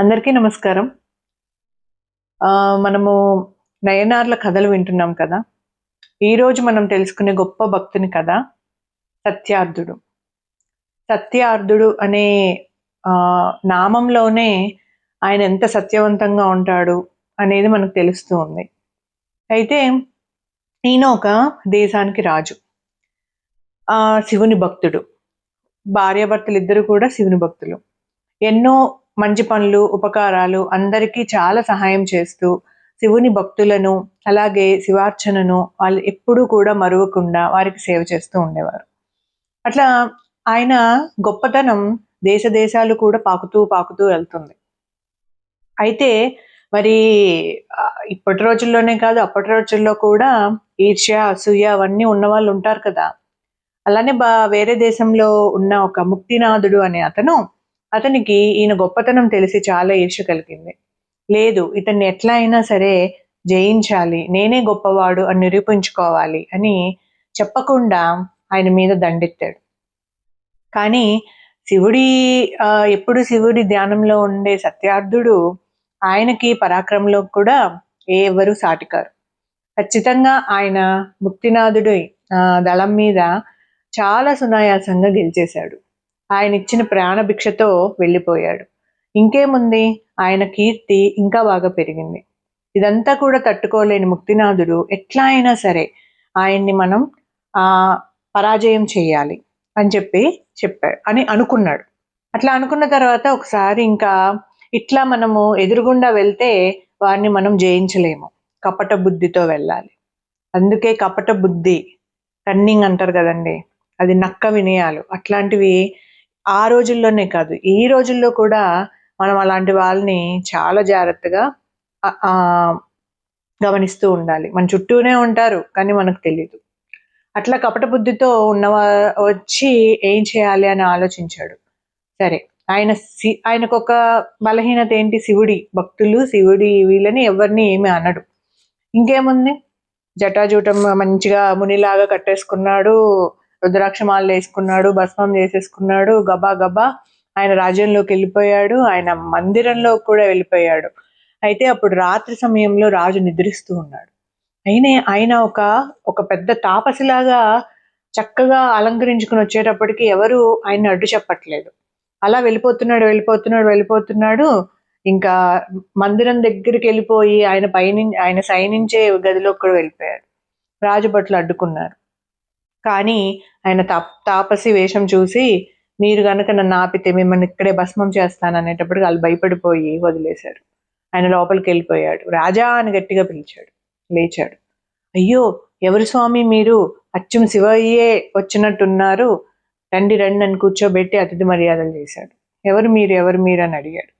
అందరికీ నమస్కారం. మనము నయనార్ల కథలు వింటున్నాం కదా. ఈరోజు మనం తెలుసుకునే గొప్ప భక్తుని కథ సత్యార్థుడు. సత్యార్థుడు అనే ఆ, నామంలోనే ఆయన ఎంత సత్యవంతంగా ఉంటాడు అనేది మనకు తెలుస్తూ ఉంది. అయితే ఈయన ఒక దేశానికి రాజు. ఆ శివుని భక్తుడు. భార్యాభర్తలు ఇద్దరు కూడా శివుని భక్తులు. ఎన్నో మంచి పనులు ఉపకారాలు అందరికీ చాలా సహాయం చేస్తూ శివుని భక్తులను అలాగే శివార్చనను వాళ్ళు ఎప్పుడూ కూడా మరువకుండా వారికి సేవ చేస్తూ ఉండేవారు. అట్లా ఆయన గొప్పతనం దేశ దేశాలు కూడా పాకుతూ పాకుతూ వెళ్తుంది. అయితే మరి ఇప్పటి రోజుల్లోనే కాదు అప్పటి రోజుల్లో కూడా ఈర్ష్య అసూయ అవన్నీ ఉన్న వాళ్ళు ఉంటారు కదా. అలానే బా వేరే దేశంలో ఉన్న ఒక ముక్తినాథుడు అనే అతను అతనికి ఈయన గొప్పతనం తెలిసి చాలా ఈర్ష్య కలిగింది. లేదు ఇతన్ని ఎట్లా అయినా సరే జయించాలి నేనే గొప్పవాడు అని నిరూపించుకోవాలి అని చెప్పకుండా ఆయన మీద దండెత్తాడు. కానీ శివుడి ఎప్పుడు శివుడి ధ్యానంలో ఉండే సత్యార్థుడు ఆయనకి పరాక్రమంలో కూడా ఏ ఎవరు సాటికారు. ఖచ్చితంగా ఆయన ముక్తినాథుడి ఆ, దళం మీద చాలా సునాయాసంగా గెలిచేశాడు. ఆయన ఇచ్చిన ప్రాణభిక్షతో వెళ్ళిపోయాడు. ఇంకేముంది? ఆయన కీర్తి ఇంకా బాగా పెరిగింది. ఇదంతా కూడా తట్టుకోలేని ముక్తినాథుడు ఎట్లా అయినా సరే ఆయన్ని మనం ఆ పరాజయం చేయాలి అని చెప్పి చెప్పాడు అని అనుకున్నాడు. అట్లా అనుకున్న తర్వాత ఒకసారి ఇంకా ఇట్లా మనము ఎదురుగుండా వెళ్తే వారిని మనం జయించలేము. కపట బుద్ధితో వెళ్ళాలి. అందుకే కపట బుద్ధి కన్నింగ్ అంటారు కదండి అది నక్క వినయాలు. అట్లాంటివి ఆ రోజుల్లోనే కాదు ఈ రోజుల్లో కూడా మనం అలాంటి వాళ్ళని చాలా జాగ్రత్తగా ఆ, గమనిస్తూ ఉండాలి. మన చుట్టూనే ఉంటారు కానీ మనకు తెలియదు అట్లా కపట బుద్ధితో ఉన్నవా వచ్చి ఏం చేయాలి అని ఆలోచించాడు. సరే ఆయన శి ఆయనకు ఒక బలహీనత ఏంటి? శివుడి. భక్తులు శివుడి వీళ్ళని ఎవరిని ఏమీ అనడు. ఇంకేముంది? జటాజూటం మంచిగా మునిలాగా కట్టేసుకున్నాడు రుద్రాక్షమాలు వేసుకున్నాడు భస్మం చేసేసుకున్నాడు గబా గబా ఆయన రాజ్యంలోకి వెళ్ళిపోయాడు ఆయన మందిరంలో కూడా వెళ్ళిపోయాడు. అయితే అప్పుడు రాత్రి సమయంలో రాజు నిద్రిస్తూ ఉన్నాడు. అయినే ఆయన ఒక ఒక పెద్ద తాపసిలాగా చక్కగా అలంకరించుకుని వచ్చేటప్పటికి ఎవరు ఆయన అడ్డు చెప్పట్లేదు. అలా వెళ్ళిపోతున్నాడు వెళ్ళిపోతున్నాడు వెళ్ళిపోతున్నాడు. ఇంకా మందిరం దగ్గరికి వెళ్ళిపోయి ఆయన పైన ఆయన సైనించే గదిలో కూడా వెళ్ళిపోయాడు. రాజు భటులు అడ్డుకున్నారు. కానీ ఆయన తాప్ తాపసి వేషం చూసి మీరు కనుక నన్ను ఆపితే మిమ్మల్ని ఇక్కడే భస్మం చేస్తాను అనేటప్పటికి వాళ్ళు భయపడిపోయి వదిలేశారు. ఆయన లోపలికి వెళ్ళిపోయాడు. రాజా అని గట్టిగా పిలిచాడు. లేచాడు. అయ్యో ఎవరు స్వామి మీరు? అచ్చం శివయ్యే వచ్చినట్టున్నారు. రండి రండి అని కూర్చోబెట్టి అతిథి మర్యాదలు చేశాడు. ఎవరు మీరు? ఎవరు మీరు? అని అడిగాడు.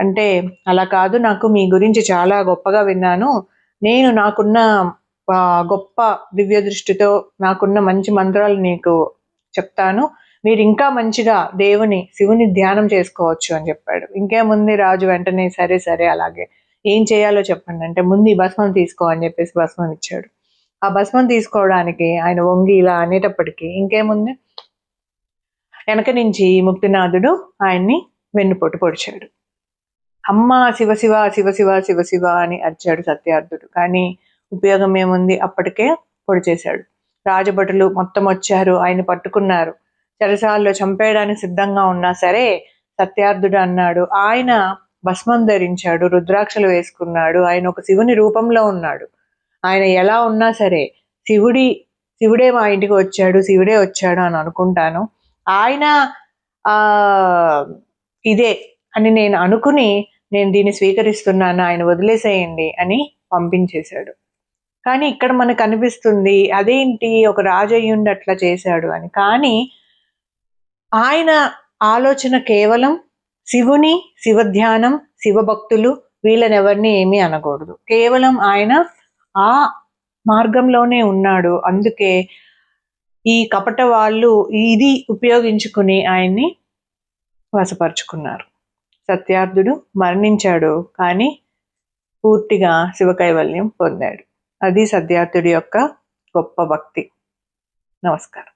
అంటే అలా కాదు. నాకు మీ గురించి చాలా గొప్పగా విన్నాను. నేను నాకున్న గొప్ప దివ్య దృష్టితో నాకున్న మంచి మంత్రాలు నీకు చెప్తాను. మీరు ఇంకా మంచిగా దేవుని శివుని ధ్యానం చేసుకోవచ్చు అని చెప్పాడు. ఇంకేముంది రాజు వెంటనే సరే సరే అలాగే ఏం చేయాలో చెప్పండి. అంటే ముందు ఈ భస్మం తీసుకో అని చెప్పేసి భస్మం ఇచ్చాడు. ఆ భస్మం తీసుకోవడానికి ఆయన వంగి ఇలా అనేటప్పటికీ ఇంకేముంది? వెనక నుంచి ముక్తినాథుడు ఆయన్ని వెన్నుపోటు పొడిచాడు. అమ్మ శివ శివ శివ శివ శివ శివ అని అరిచాడు సత్యార్థుడు. కానీ ఉపయోగం ఏముంది? అప్పటికే పొడి చేశాడు. రాజభటులు మొత్తం వచ్చారు ఆయన పట్టుకున్నారు. చెరసాల్లో చంపేయడానికి సిద్ధంగా ఉన్నా సరే సత్యార్థుడు అన్నాడు ఆయన భస్మం ధరించాడు రుద్రాక్షలు వేసుకున్నాడు ఆయన ఒక శివుని రూపంలో ఉన్నాడు. ఆయన ఎలా ఉన్నా సరే శివుడి శివుడే మా ఇంటికి వచ్చాడు శివుడే వచ్చాడు అని అనుకుంటాను. ఆయన ఆ ఇదే అని నేను అనుకుని నేను దీన్ని స్వీకరిస్తున్నాను ఆయన వదిలేసేయండి అని పంపించేశాడు. కానీ ఇక్కడ మనకు అనిపిస్తుంది అదేంటి ఒక రాజు అయ్యుండి అట్లా చేశాడు అని. కానీ ఆయన ఆలోచన కేవలం శివుని శివధ్యానం శివభక్తులు వీళ్ళని ఎవరిని ఏమీ అనకూడదు. కేవలం ఆయన ఆ మార్గంలోనే ఉన్నాడు. అందుకే ఈ కపట వాళ్ళు ఇది ఉపయోగించుకుని ఆయన్ని వశపరుచుకున్నారు. సత్యార్థుడు మరణించాడు కానీ పూర్తిగా శివకైవల్యం పొందాడు. అది సద్యార్థుడి యొక్క గొప్ప భక్తి. నమస్కారం.